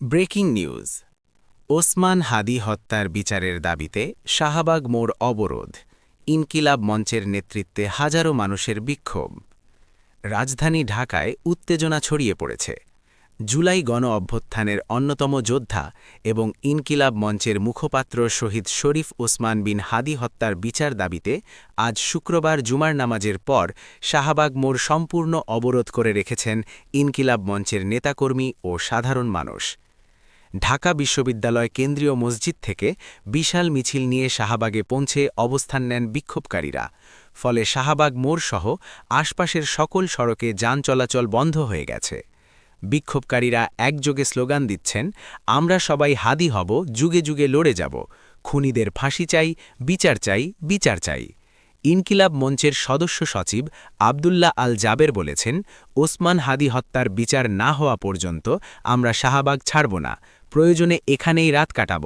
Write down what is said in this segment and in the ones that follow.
Breaking news. Osman হাদি হত্যার বিচারের দাবিতে শাহবাগ মোড় অবরোধ। ইনকিলাব মঞ্চের নেতৃত্বে হাজারো মানুষের বিক্ষোভ। রাজধানী ঢাকায় উত্তেজনা ছড়িয়ে পড়েছে। জুলাই গণ অভ্যুত্থানের অন্যতম যোদ্ধা এবং ইনকিলাব মঞ্চের মুখপাত্র শহীদ শরীফ ওসমান বিন হাদি হত্যার বিচার দাবিতে আজ শুক্রবার জুমার নামাজের পর শাহবাগ মোড় সম্পূর্ণ অবরোধ করে রেখেছেন ইনকিলাব মঞ্চের নেতাকর্মী ও সাধারণ মানুষ। ঢাকা বিশ্ববিদ্যালয় কেন্দ্রীয় মসজিদ থেকে বিশাল মিছিল নিয়ে শাহবাগে পৌঁছে অবস্থান নেন বিক্ষোভকারীরা। ফলে শাহবাগ মোড়সহ আশপাশের সকল সড়কে যান চলাচল বন্ধ হয়ে গেছে। বিক্ষোভকারীরা একযোগে স্লোগান দিচ্ছেন, আমরা সবাই হাদি হব, যুগে যুগে লড়ে যাব। খুনিদের ফাঁসি চাই, বিচার চাই বিচার চাই। ইনকিলাব মঞ্চের সদস্য সচিব আবদুল্লাহ আল জাবের বলেছেন, ওসমান হাদি হত্যার বিচার না হওয়া পর্যন্ত আমরা শাহবাগ ছাড়ব না, প্রয়োজনে এখানেই রাত কাটাব।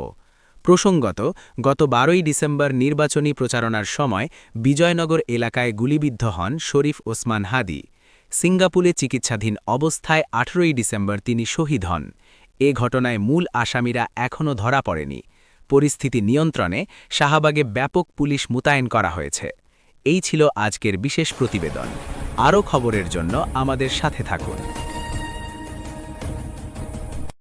প্রসঙ্গত, গত বারোই ডিসেম্বর নির্বাচনী প্রচারণার সময় বিজয়নগর এলাকায় গুলিবিদ্ধ হন শরীফ ওসমান হাদি। সিঙ্গাপুরে চিকিৎসাধীন অবস্থায় আঠেরোই ডিসেম্বর তিনি শহীদ হন। এ ঘটনায় মূল আসামিরা এখনও ধরা পড়েনি। পরিস্থিতি নিয়ন্ত্রণে শাহবাগে ব্যাপক পুলিশ মোতায়েন করা হয়েছে। এই ছিল আজকের বিশেষ প্রতিবেদন। আরও খবরের জন্য আমাদের সাথে থাকুন।